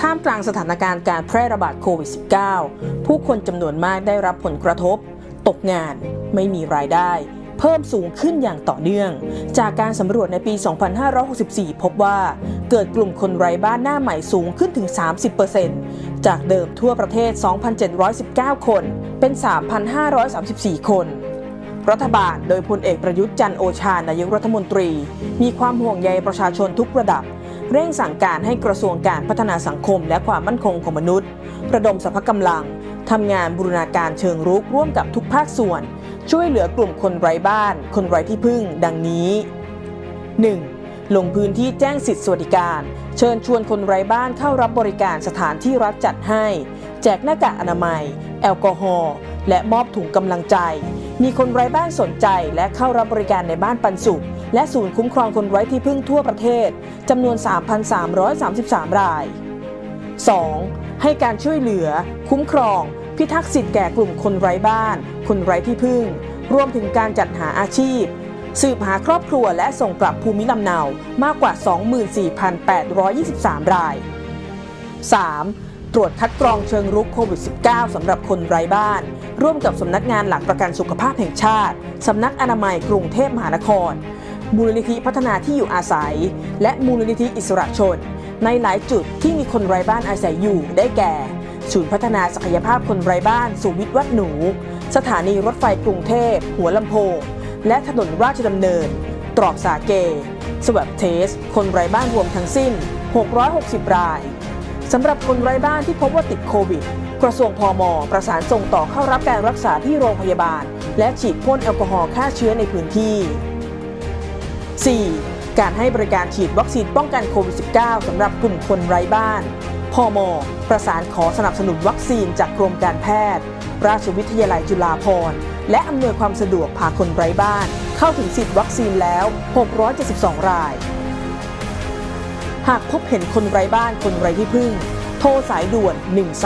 ท่ามกลางสถานการณ์การแพร่ระบาดโควิด -19 ผู้คนจำนวนมากได้รับผลกระทบ ตกงาน ไม่มีรายได้ เพิ่มสูงขึ้นอย่างต่อเนื่อง จากการสำรวจในปี 2564 พบว่า เกิดกลุ่มคนไร้บ้านหน้าใหม่สูงขึ้นถึง 30%จากเดิมทั่วประเทศ 2,719 คน เป็น 3,534 คนรัฐบาลโดยพลเอกประยุทธ์จันโอชานายกรัฐมนตรี มีความห่วงใยประชาชนทุกระดับ เร่งสั่งการให้กระทรวงการพัฒนาสังคมและความมั่นคงของมนุษย์ ระดมสรรพกำลังทำงานบูรณาการเชิงรุกร่วมกับทุกภาคส่วน ช่วยเหลือกลุ่มคนไร้บ้าน คนไร้ที่พึ่ง ดังนี้ 1. ลงพื้นที่แจ้งสิทธิสวัสดิการ เชิญชวนคนไร้บ้านเข้ารับบริการสถานที่รัฐจัดให้ แจกหน้ากากอนามัย แอลกอฮอล์และมอบถุงกำลังใจ มีคนไร้บ้านสนใจและเข้ารับบริการในบ้านปันสุข และศูนย์คุ้มครองคนไร้ที่พึ่งทั่วประเทศจำนวน 3,333 ราย 2. ให้การช่วยเหลือ คุ้มครอง พิทักษ์สิทธิ์แก่กลุ่มคนไร้บ้าน คนไร้ที่พึ่ง รวมถึงการจัดหาอาชีพ สืบหาครอบครัวและส่งกลับภูมิลำเนามากกว่า 24,823 ราย 3. ตรวจคัดกรองเชิงรุกโควิด -19 สำหรับคนไร้บ้าน ร่วมกับสำนักงานหลักประกันสุขภาพแห่งชาติ สำนักอนามัยกรุงเทพมหานคร มูลนิธิพัฒนาที่อยู่อาศัย และมูลนิธิอิสระชน ในหลายจุดที่มีคนไร้บ้านอาศัยอยู่ได้แก่ ศูนย์พัฒนาศักยภาพคนไร้บ้านสุวิทย์วัดหนู สถานีรถไฟกรุงเทพ หัวลำโพง และถนนราชดำเนิน ตรอกสาเกสวับเทส คนไร้บ้านรวมทั้งสิ้น 660 รายสำหรับคนไร้บ้านที่พบว่าติดโควิด กระทรวงพมประสานส่งต่อเข้ารับการรักษาที่โรงพยาบาล และฉีดพ่นแอลกอฮอล์ฆ่าเชื้อในพื้นที่ 4. การให้บริการฉีดวัคซีนป้องกันโควิด -19 สำหรับกลุ่มคนไร้บ้าน พม ประสานขอสนับสนุนวัคซีนจากกรมการแพทย์ ราชวิทยาลัยจุฬาภรณ์ และอำนวยความสะดวกพาคนไร้บ้าน เข้าถึงสิทธิ์วัคซีนแล้ว 672 ราย หากพบเห็นคนไร้บ้านคนไร้ที่พึ่ง โทรสายด่วน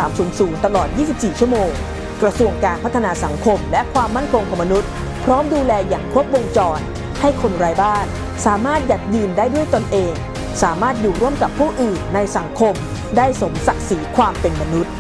1300 ตลอด 24 ชั่วโมง กระทรวงการพัฒนาสังคม และความมั่นคงของมนุษย์ พร้อมดูแลอย่างครบวงจรให้คนไร้บ้าน สามารถหยัดยืนได้ด้วยตนเอง สามารถอยู่ร่วมกับผู้อื่นในสังคม ได้สมศักดิ์ศรีความเป็นมนุษย์